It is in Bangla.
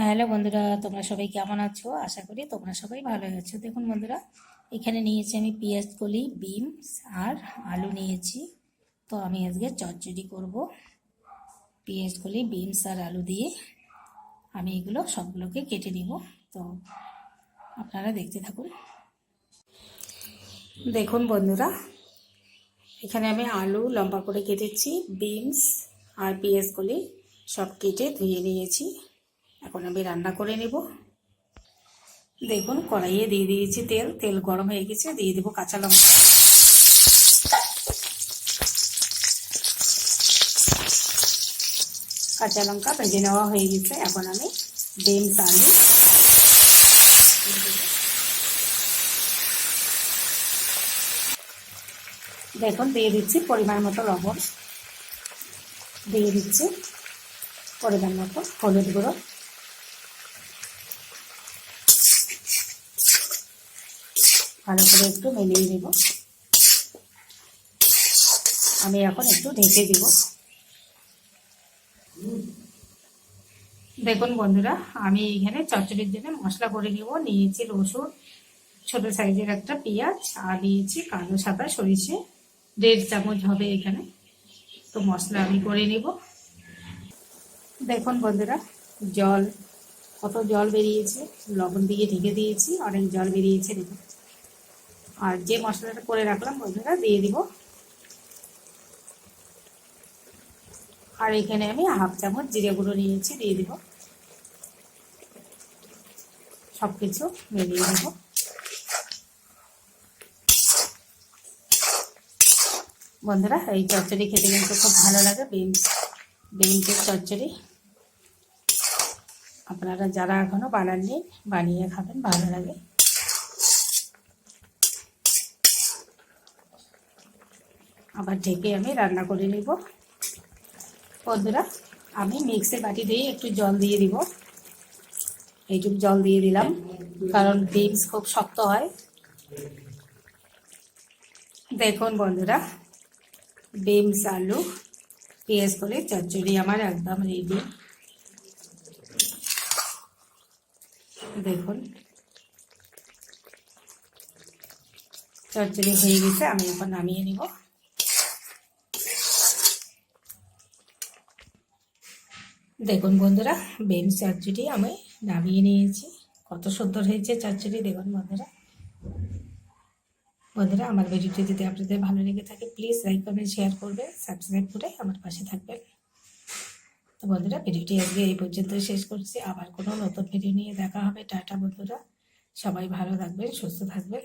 হ্যালো বন্ধুরা, তোমরা সবাই কেমন আছো? আশা করি তোমরা সবাই ভালো আছো। দেখুন বন্ধুরা, এখানে নিয়েছি আমি পেঁয়াজ, কলি বিনস আর আলু নিয়েছি। তো আমি আজকে চচ্চড়ি করব। পেঁয়াজ, কলি, বিনস আর আলু দিয়ে আমি এগুলো সবগুলোকে কেটে নিব। তো আপনারা দেখতে থাকুন। দেখুন বন্ধুরা, এখানে আমি আলু লম্বা করে কেটেছি, বিনস আর পেঁয়াজ, কলি সব কেটে ধুয়ে নিয়েছি। এখন আমি রান্না করে নেব। দেখুন, কড়াইয়ে দিয়ে দিয়েছি তেল। তেল গরম হয়ে গেছে, দিয়ে দেবো কাঁচা লঙ্কা। কাঁচা লঙ্কা ভেজে নেওয়া হয়ে গেছে। এখন আমি ডিম আলু দেখুন, দিয়ে দিচ্ছি পরিমাণ মতো লবণ। দিয়ে দিচ্ছি পরিমাণ মতো হলুদ গুঁড়ো। ভালো করে একটু মিলিয়ে দেব আমি এখন একটু ঢেকে দিব। দেখুন বন্ধুরা, আমি এখানে চচ্চড়ির জন্য মশলা করে নিব। নিয়েছি রসুন, ছোট সাইজের একটা পেঁয়াজ, আর নিয়েছি কালো সাদা সরিষে। দেড় চামচ হবে এখানে। তো মশলা আমি করে নিব। দেখুন বন্ধুরা, জল, কত জল বেরিয়েছে। লবণ দিয়ে ঢেকে দিয়েছি, অনেক জল বেরিয়েছে। দেখুন আর যে মশলাটা করে রাখলাম বন্ধুরা দিয়ে দিব। আর এখানে আমি হাফ চামচ জিরে গুঁড়ো নিয়েছি, দিয়ে দিব। সব কিছু মিলিয়ে দেব। বন্ধুরা, এই চচ্চড়ি খেতে কিন্তু খুব ভালো লাগে বিনস বিনসের চচ্চড়ি। আপনারা যারা এখনও বানাননি, বানিয়ে খাবেন, ভালো লাগে। আবার ঢেকে আমি রান্না করে নিব। বন্ধুরা, আমি মিক্সের বাটি দিয়ে একটু জল দিয়ে দিব। এইটুকু জল দিয়ে দিলাম, কারণ বিনস খুব শক্ত হয়। দেখুন বন্ধুরা, বিনস, আলু, পেঁয়াজ করে চচ্চড়ি আমার একদম রেডি দেখুন, চচ্চড়ি হয়ে গেছে, আমি এখন নামিয়ে নিব। দেখুন বন্ধুরা বেন চচ্চড়ি আমি নামিয়ে নিয়েছি। কত সুন্দর হয়েছে চচ্চড়ি দেখুন বন্ধুরা। বন্ধুরা, আমার ভিডিওটি যদি আপনাদের ভালো লেগে থাকে প্লিজ লাইক কমেন্ট শেয়ার করবে সাবস্ক্রাইব করে আমার পাশে থাকবেন। তো বন্ধুরা, ভিডিওটি আজকে এই পর্যন্ত শেষ করছি। আবার কোনো নতুন ভিডিও নিয়ে দেখা হবে। টাটা বন্ধুরা। সবাই ভালো থাকবেন, সুস্থ থাকবেন।